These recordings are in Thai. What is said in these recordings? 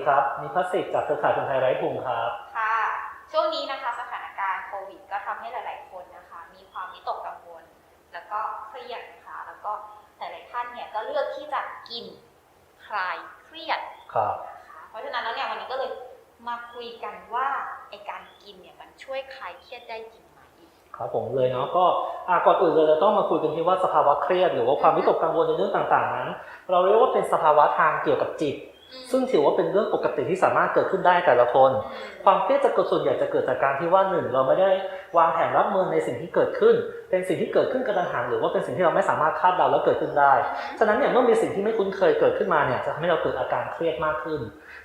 สวัสดีครับนิพัสสิทธิ์จากเครือข่ายคนไทยไร้ภูมิครับ ค่ะ ช่วงนี้นะคะสถานการณ์โควิด ก็ทำให้หลาย ๆ คนนะคะ มีความวิตกกังวล แล้วก็เครียดนะคะ แล้วก็หลาย ๆ ท่านเนี่ยก็เลือกที่จะกินคลายเครียดครับนะคะเพราะฉะนั้นแล้วเนี่ยวันนี้ก็เลยมาคุยกันว่าไอการกินเนี่ยมันช่วยคลายเครียดได้จริงไหมครับผมเลยเนาะก็อะก่อนอื่นเลยเราต้องมาคุยกันที่ว่าสภาวะเครียดหรือว่าความวิตกกังวลในเรื่องต่างๆนั้น เราเรียกว่าเป็นสภาวะทางเกี่ยวกับจิตอืม ซึ่งถือว่าเป็นเรื่องปกติที่สามารถเกิดขึ้นได้แต่ละคนอืมความเครียดจะเกิดส่วนใหญ่จะเกิดจากการที่ว่าหนึ่งเราไม่ได้วางแผนรับมือในสิ่งที่เกิดขึ้น เป็นสิ่งที่เกิดขึ้นกระทันหันหรือว่าเป็นสิ่งที่เราไม่สามารถคาดเดาแล้วเกิดขึ้นได้ ฉะนั้นเนี่ยเมื่อมีสิ่งที่ไม่คุ้นเคยเกิดขึ้นมาเนี่ยจะทำให้เราเกิดอาการเครียดมากขึ้น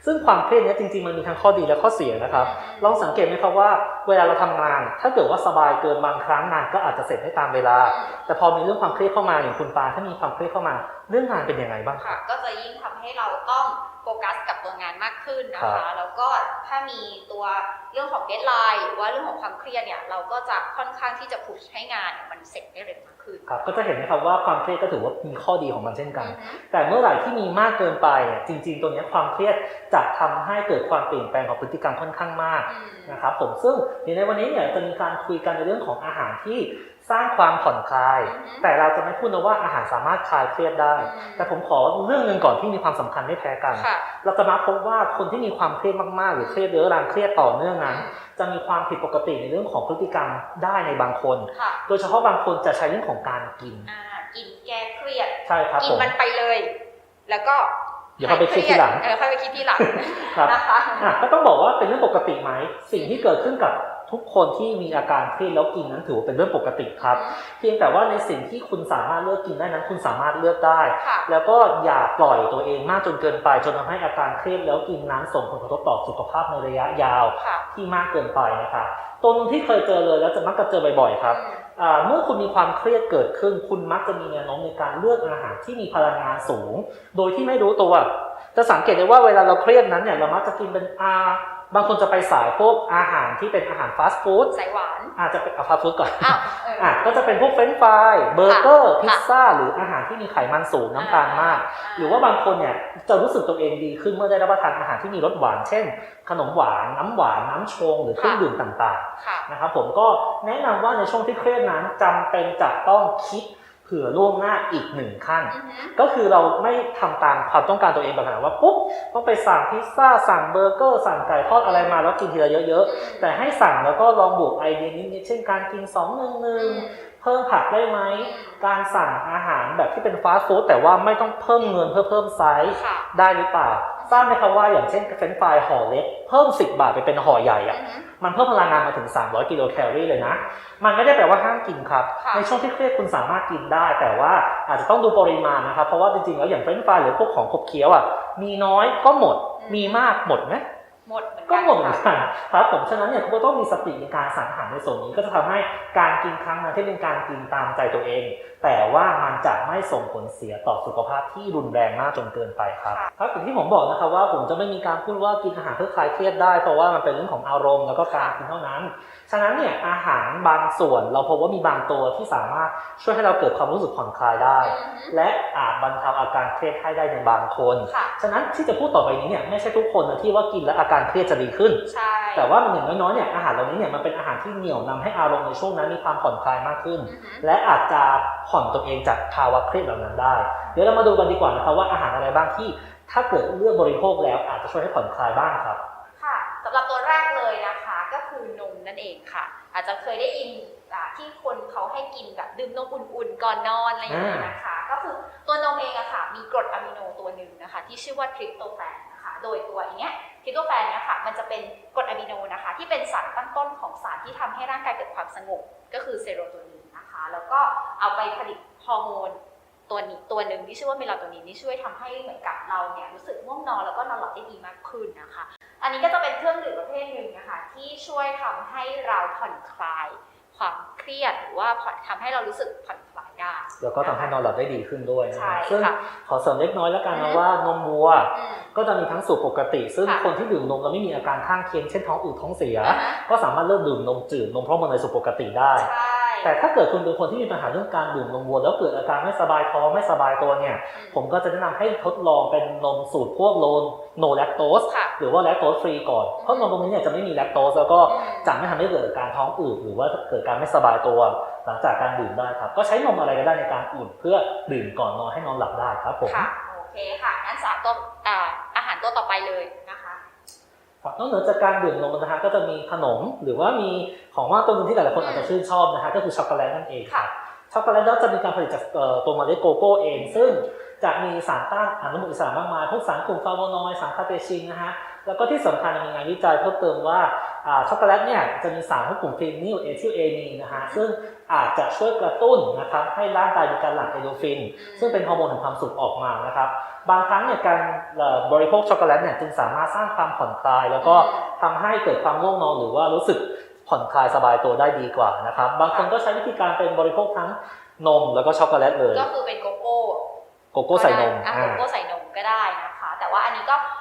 ซึ่งความเครียดเนี้จริงๆมันมีทั้งข้อดีและข้อเสียนะครับ ลองสังเกตไหมครับว่า เวลาเราทำงาน ถ้าเกิดว่าสบายเกินบางครั้งงานก็อาจจะเสร็จได้ตามเวลา แต่พอมีเรื่องความเครียดเข้ามาอย่างคุณปาถ้ามีความเครียดเข้ามา เรื่องงานเป็นยังไงบ้างคค่ะรับก็จะยิ่งทำให้เราต้องโฟกัสกับตัวงานมากขึ้นนะครัคะบแล้วก็ถ้ามีตัวเรื่องของเดทไลน์หรือว่าเรื่องของความเครียดเนี่ยเราก็จะค่อนข้างที่จะพุชให้งานเนี่ยมันเสร็จได้เร็วมากขึ้นครับก็จะเห็นนะครับว่าความเครียดก็ถือว่ามีข้อดีของมันเช่นกันอือฮึแต่เมื่อไหร่ที่มีมากเกินไปเนี่ยจริง ๆ ตัวเนี้ยความเครียดจะทำให้เกิดความเปลี่ยนแปลงของพฤติกรรมค่อนข้างมากอืมนะครับผมซึ่งเดี๋ยวในวันนี้เนี่ยจะมีการคุยกันในเรื่องของอาหารที่ สร้างความผ่อนคลายอือฮึแต่เราจะไม่พูดนะว่าอาหารสามารถคลายเครียดได้อืมแต่ผมขอเรื่องหนึ่งก่อนที่มีความสำคัญไม่แพ้กันค่ะเราจะมาพบว่าคนที่มีความเครียดมากๆ หรือเครียดเรื้อรังเครียดต่อเนื่องนั้น จะมีความผิดปกติในเรื่องของพฤติกรรมได้ในบางคนค่ะโดยเฉพาะบางคนจะใช้เรื่องของการกินอ่ากินแก้เครียดใช่ครับกิผนมมันไปเลย แล้วก็เดี๋ยวค่อยไปคิดทีหลังเออค่อยไปคิดทีหลังครับนะคะอะก็ต้องบอกว่าเป็นเรื่องปกติไหมสิ่งที่เกิดขึ้นกับ ทุกคนที่มีอาการเครียดแล้วกินนั้นถือว่าเป็นเรื่องปกติครับ เพียงแต่ว่าในสิ่งที่คุณสามารถเลือกกินได้นั้น คุณสามารถเลือกได้ค่ะแล้วก็อย่าปล่อยตัวเองมากจนเกินไป จนทำให้อาการเครียดแล้วกินนั้นส่งผลกระทบต่อสุขภาพในระยะยาวค่ะที่มากเกินไปนะครับตัวหนึงที่เคยเจอเลยแล้วจะมักจะเจอบ่อยๆครับอืมอ่าเมื่อคุณมีความเครียดเกิดขึ้น คุณมักจะมีแนวโน้มในการเลือกอาหารที่มีพลังงานสูง โดยที่ไม่รู้ตัว จะสังเกตได้ว่าเวลาเราเครียดนั้นเนี่ยเรามักจะกินเป็นอา บางคนจะไปสายพวกอาหารที่เป็นอาหารฟาสต์ฟู้ดใส่หวานอาจจะเป็นเอาฟาสต์ฟู้ดก่อนอ้าวเอออะก็จะเป็นพวกเฟรนช์ฟรายเบอร์เกอร์ค่ะพิซซ่าหรืออาหารที่มีไขมันสูงน้ำตาลมาก หรือว่าบางคนเนี่ยจะรู้สึกตัวเองดีขึ้นเมื่อได้รับประทานอาหารที่มีรสหวาน เช่น ขนมหวานน้ำหวานน้ำชงหรือเครื่องดื่มต่างค่ะ ๆนะครับผมก็แนะนำว่าในช่วงที่เครียดนั้นจำเป็นจะต้องคิด เผื่อล่วงหน้าอีกหนึ่งขั้นอือฮึก็คือเราไม่ทำตามความต้องการตัวเองแบบนั้นว่าปุ๊บต้องไปสั่งพิซซ่าสั่งเบอร์เกอร์สั่งไก่ทอดอะไรมาแล้วกินทีละเยอะๆ แต่ให้สั่งแล้วก็ลองบวกไอเดียนิดๆเช่นการกิน2องหนึ่งหนึ่งเพิ่มผักได้ไหม การสั่งอาหารแบบที่เป็นฟาสต์ฟู้ดแต่ว่าไม่ต้องเพิ่มเงินเพื่อเพิ่มไซส์ค่ะได้หรือเปล่า ทราบไหมครับว่าอย่างเช่นเฟรนช์ฟรายห่อเล็กเพิ่ม 10 บาทไปเป็นห่อใหญ่อะอือฮึมันเพิ่มพลังงานมาถึง 300 กิโลแคลอรี่เลยนะ มันไม่ได้แปลว่าห้ามกินครับค่ะในช่วงที่เครียดคุณสามารถกินได้ แต่ว่าอาจจะต้องดูปริมาณนะครับ เพราะว่าจริงๆแล้วอย่างเฟรนช์ฟรายหรือพวกของขบเคี้ยวอะมีน้อยก็หมด มีมากหมดไหม หมดเหมือนก็กันหมดเหมือนค่ะกันครับผมฉะนั้นเนี่ยคุณก็ต้องมีสติในการสั่งอาหารในส่วนนี้ก็จะทำให้การกินครั้งนั้นที่เป็นการกินตามใจตัวเอง แต่ว่ามันจะไม่ส่งผลเสียต่อสุขภาพที่รุนแรงมากจนเกินไปครับครับอย่างที่ผมบอกนะครับว่าผมจะไม่มีการพูดว่ากินอาหารเพื่อคลายเครียดได้เพราะว่ามันเป็นเรื่องของอารมณ์แล้วก็การกินเท่านั้น ฉะนั้นเนี่ยอาหารบางส่วน เราพบว่ามีบางตัวที่สามารถช่วยให้เราเกิดความรู้สึกผ่อนคลายได้อือฮึและอาจบรรเทาอาการเครียดให้ได้ในบางคนค่ะฉะนั้นที่จะพูดต่อไปนี้เนี่ยไม่ใช่ทุกคนนะที่ว่ากินแล้วอาการเครียดจะดีขึ้น ใช่ แต่ว่ามันอย่างน้อยๆเนี่ยอาหารเหล่านี้เนี่ยมันเป็นอาหารที่เหนี่ยวนำให้อารมณ์ในช่วงนั้นมีความผ่อนคลายมากขึ้นอือฮึและอาจจะผ่อนตัวเองจากภาวะเครียดเหล่านั้นได้ เดี๋ยวเรามาดูกันดีกว่านะครับว่าอาหารอะไรบ้างที่ถ้าเกิดเลือกบริโภคแล้วอาจจะช่วยให้ผ่อนคลายบ้างครับ ค่ะสำหรับตัวแรกเลยนะคะก็คือนมนั่นเองค่ะ อาจจะเคยได้ยินอ่าที่คนเขาให้กินแบบดื่มนมอุ่นๆก่อนนอนอะไรอย่างนี้นะคะ ก็คือตัวนมเองอะค่ะมีกรดอะมิโนตัวหนึ่งนะคะ ที่ชื่อว่าทริปโตแฟนนะคะ โดยตัวอย่างเนี้ย ทริโตแฟนเนี่ยค่ะมันจะเป็นกรดอะมิโนนะคะ ที่เป็นสารตั้งต้นของสารที่ทำให้ร่างกายเกิดความสงบก็คือเซโรโทนินนะคะ แล้วก็เอาไปผลิตฮอร์โมนตัวนี้ตัวหนึ่งที่ชื่อว่าเมลาโทนินที่ช่วยทำให้เหมือนกับเราเนี่ยรู้สึกง่วงนอนแล้วก็นอนหลับได้ดีมากขึ้นนะคะ อันนี้ก็จะเป็นเครื่องดื่มประเภทหนึ่งนะคะที่ช่วยทำให้เราผ่อนคลาย ความเครียดหรือว่าผ่อนทำให้เรารู้สึกผ่อนคลาย ได้แล้วก็ทำให้นอนหลับได้ดีขึ้นด้วยนะใช่ซึ่งค่ะขอเสริมเล็กน้อยแล้วกันอืนะมว่านมวัวอืมก็จะมีทั้งสูตรปกติ ซึ่งค่ะคนที่ดื่มนมแล้วไม่มีอาการข้างเคียงเช่นท้องอืดท้องเสียอ่าฮะก็สามารถเลิกดื่มนมจืดนมเพราะมันในสูตรปกติได้ใช่แต่ถ้าเกิดคุณเป็นคนที่มีปัญหาเรื่องการดื่มนมวัว แล้วเกิดอาการไม่สบายท้องไม่สบายตัวเนี่ยอืผมก็จะแนะนำให้ทดลองเป็นนมสูตรพวกโลนโนแลคโตสค่ะหรือว่าแลคโตสฟรีก่อนเพราะนมตรงนี้เนี่ยจะไม่มีแลคโตสแล้วก็อืมจะไม่ทำให้เกิดอาการท้องอืดหรือว่าเกิดการไม่สบายตัว หลังจากการดื่มได้ครับ ก็ใช้นมอะไรก็ได้ในการอุ่น เพื่อดื่มก่อนนอนให้นอนหลับได้ครับผมค่ะโอเคค่ะงั้นสามตัวอ่าอาหารตัวต่อไปเลยนะคะครับนอกเหนือจากการดื่มนมนะฮะก็จะมีขนมหรือว่ามีของว่างตัวหนึงที่หลายๆคนอาจจะชื่นชอบนะฮะก็คือช็อกโกแลตนั่นเองครับช็อกโกแลตแล้วจะมีการผลิตจากเอ่อตัวเมล็ดโกโก้เอง ซึ่งจะมีสารต้านอนุมูลอิสระมากมายพวกสารกลุ่มฟลาโวนอยด์สารคาเตชินนะฮะแล้วก็ที่สำคัญมีงานวิจัยเพิ่มเติมว่าอ่า ช็อกโกแลตเนี่ยจะมีสารพวกกลุ่มฟีนิลเอทิลเอนีนนะฮะซึ่งอาจจะช่วยกระตุ้นนะครับให้ร่างกายมีการหลั่งเอโดรฟิน ซึ่งเป็นฮอร์โมนแห่งความสุขออกมานะครับบางครั้งเนี่ยการเอ่อบริโภคช็อกโกแลตเนี่ยจึงสามารถสร้างความผ่อนคลาย แล้วก็ทำให้เกิดความง่วงนอนหรือว่ารู้สึกผ่อนคลายสบายตัวได้ดีกว่านะครับบางคนก็ใช้วิธีการเป็นบริโภคทั้งนมแล้วก็ช็อกโกแลตเลย ก็คือเป็นโกโก้โกโก้ใส่นมอะอ่าโกโก้ใส่นมก็ได้นะคะแต่ว่า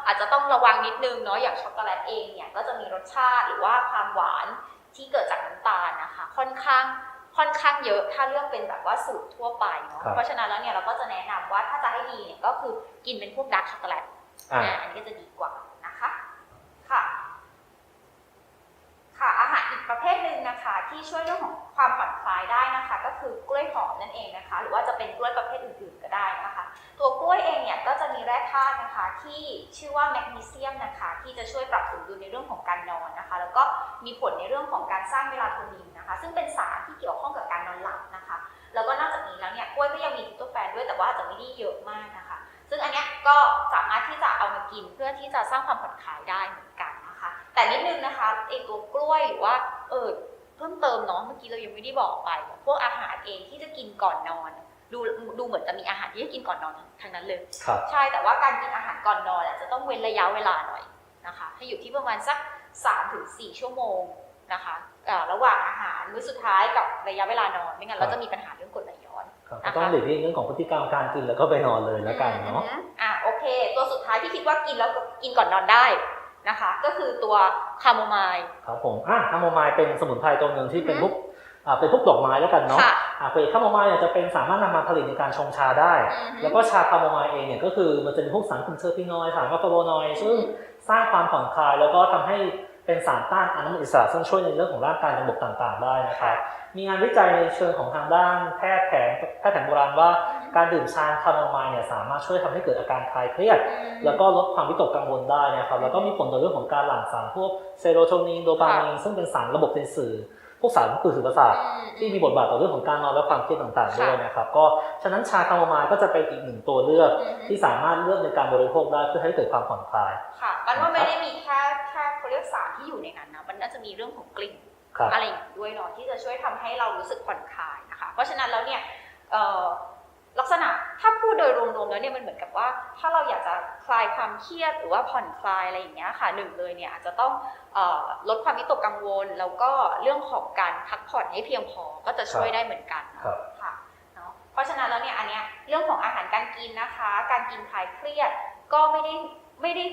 อันนี้ก็อาจจะต้องระวังนิดนึงเนาะอย่างช็อกโกแลตเองเนี่ยก็จะมีรสชาติหรือว่าความหวานที่เกิดจากน้ำตาลนะคะ ค่อนข้างค่อนข้างเยอะถ้าเลือกเป็นแบบว่าสูตรทั่วไปเนาะครับเพราะฉะนั้นแล้วเนี่ยเราก็จะแนะนำว่าถ้าจะให้ดีเนี่ยก็คือกินเป็นพวกดาร์กช็อกโกแลตอ่าอ่าอันนี้ก็จะดีกว่านะคะค่ะ ค่ะอาหารอีกประเภทหนึ่งนะคะ ที่ช่วยเรื่องของความผ่อนคลายได้นะคะ ก็คือกล้วยหอมนั่นเองนะคะ หรือว่าจะเป็นกล้วยประเภทอื่นๆก็ได้นะ ธาตุนะคะที่ชื่อว่าแมกนีเซียมนะคะที่จะช่วยปรับสมดุลในเรื่องของการนอนนะคะ แล้วก็มีผลในเรื่องของการสร้างเมลาโทนินนะคะ ซึ่งเป็นสารที่เกี่ยวข้องกับการนอนหลับนะคะ แล้วก็นอกจากนี้แล้วเนี่ยกล้วยก็ยังมีทิโตแฟนด้วยแต่ว่าอาจจะไม่ได้เยอะมากนะคะ ซึ่งอันเนี้ยก็สามารถที่จะเอามากินเพื่อที่จะสร้างความผ่อนคลายได้เหมือนกันนะคะ แต่นิดนึงนะคะไอตัวกล้วยหรือว่าเออเพิ่มเติมเนาะเมื่อกี้เรายังไม่ได้บอกไป พวกอาหารเองที่จะกินก่อนนอน ดูดูเหมือนจะมีอาหารที่จะกินก่อนนอนทั้งนั้นเลยครับใช่แต่ว่าการกินอาหารก่อนนอนอะจะต้องเว้นระยะเวลาหน่อยนะคะให้อยู่ที่ประมาณสัก3ถึง4ชั่วโมงนะคะอ่าระหว่างอาหารมื้อสุดท้ายกับระยะเวลานอนไม่งั้นเราจะมีปัญหาเรื่องกรดไหลย้อนครับนะคะก็ต้องหลีกเลี่ยงเรื่องของพฤติกรรมการกินแล้วก็ไปนอนเลยแล้วกันเนาะอืมอะโอเค ตัวสุดท้ายที่คิดว่ากินแล้วกินก่อนนอนได้นะคะ ก็คือตัวคาโมไมล์ครับผมอะคาโมไมล์เป็นสมุนไพรตัวหนึ่งที่เป็นพวกอ่าเป็นพวกดอกไม้แล้วกันเนาะค่ะ อ่าเป็นคาโมไมล์เนี่ยจะเป็นสามารถนำมาผลิตในการชงชาได้อือฮึแล้วก็ชาคาโมไมล์เองเนี่ยก็คือมันจะมีพวกสารกลุ่มเทอร์พินอยด์สารฟลาโวนอยด์ซึ่งสร้างความผ่อนคลาย แล้วก็ทำให้เป็นสารต้านอนุมูลอิสระซึ่งช่วยในเรื่องของร่างกายในระบบต่างๆ ได้นะครับมีงานวิจัยในเชิงของทางด้านแพทย์แผนแพทย์แผนโบราณว่าการดื่มชาคาโมไมล์เนี่ยสามารถช่วยทำให้เกิดอาการคลายเครียดอืมแล้วก็ลดความวิตกกังวลได้นะครับแล้วก็มีผลต่อเรื่องของการหลั่งสารพวกเซโรโทนินโดปามีนซึ่งเป็นสารระบบเป็นสื่อพ วกสารสื่อประสาทอืมที่มีบทบาทต่อเรื่องของการนอนและความเครียดต่างๆค่ะด้วยนะครับ ก็ฉะนั้นชาคาโมไมล์ก็จะเป็นอีกหนึ่งตัวเลือกอืมที่สามารถเลือกในการบริโภคได้เพื่อให้เกิดความผ่อนคลาย ค่ะมันว่าไม่ได้มีแค่แค่เขาเรียกสารที่อยู่ในนั้นนะ มันน่าจะมีเรื่องของกลิ่นครับอะไรอย่างนี้ด้วยเนาะที่จะช่วยทำให้เรารู้สึกผ่อนคลายนะคะ เพราะฉะนั้นแล้วเนี่ยเอ่อ ลักษณะถ้าพูดโดยรวมๆแล้วเนี่ยมันเหมือนกับว่า ถ้าเราอยากจะคลายความเครียดหรือว่าผ่อนคลายอะไรอย่างเงี้ยค่ะหนึ่งเลยเนี่ยอาจจะต้องเอ่อลดความวิตกกังวล แล้วก็เรื่องของการพักผ่อนให้เพียงพอก็จะช่วยได้เหมือนกันครับค่ะเนาะเพราะฉะนั้นแล้วเนี่ยอันเนี้ยเรื่องของอาหารการกินนะคะ การกินคลายเครียดก็ไม่ได้ไม่ได้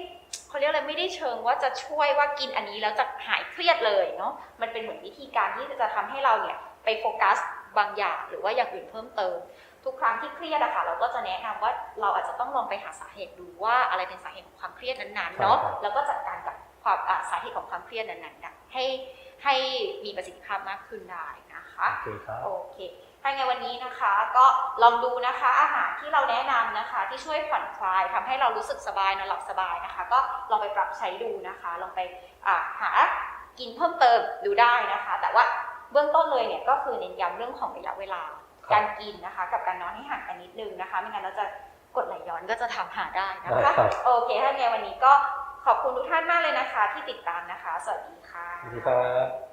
เขาเรียกอะไรไม่ได้เชิงว่าจะช่วยว่ากินอันนี้แล้วจะหายเครียดเลยเนาะมันเป็นเหมือนวิธีการที่จะทำให้เราเนี่ยไปโฟกัสบางอย่างหรือว่าอย่างอื่นเพิ่มเติม ทุกครั้งที่เครียดอะค่ะเราก็จะแนะนำว่าเราอาจจะต้องลองไปหาสาเหตุดูว่าอะไรเป็นสาเหตุของความเครียดนั้นๆเนาะครับแล้วก็จัดการกับความอ่าสาเหตุของความเครียดนั้นๆนะให้ให้มีประสิทธิภาพมากขึ้นได้นะคะโอเคครับโอเคถ้าไงวันนี้นะคะก็ลองดูนะคะอาหารที่เราแนะนำนะคะ ที่ช่วยผ่อนคลายทำให้เรารู้สึกสบายนอนหลับสบายนะคะ ก็ลองไปปรับใช้ดูนะคะ ลองไปอ่าหากินเพิ่มเติมดูได้นะคะ แต่ว่าเบื้องต้นเลยเนี่ยก็คือเน้นย้ำเรื่องของระยะเวลาครับ การกินนะคะ กับการนอนให้ห่างกันนิดนึงนะคะ ไม่งั้นเราจะกดไหลย้อนก็จะทำหาได้นะได้คะครับโอเคถ้าไงวันนี้ก็ขอบคุณทุกท่านมากเลยนะคะ ที่ติดตามนะคะ สวัสดีค่ะสวัสดีครับ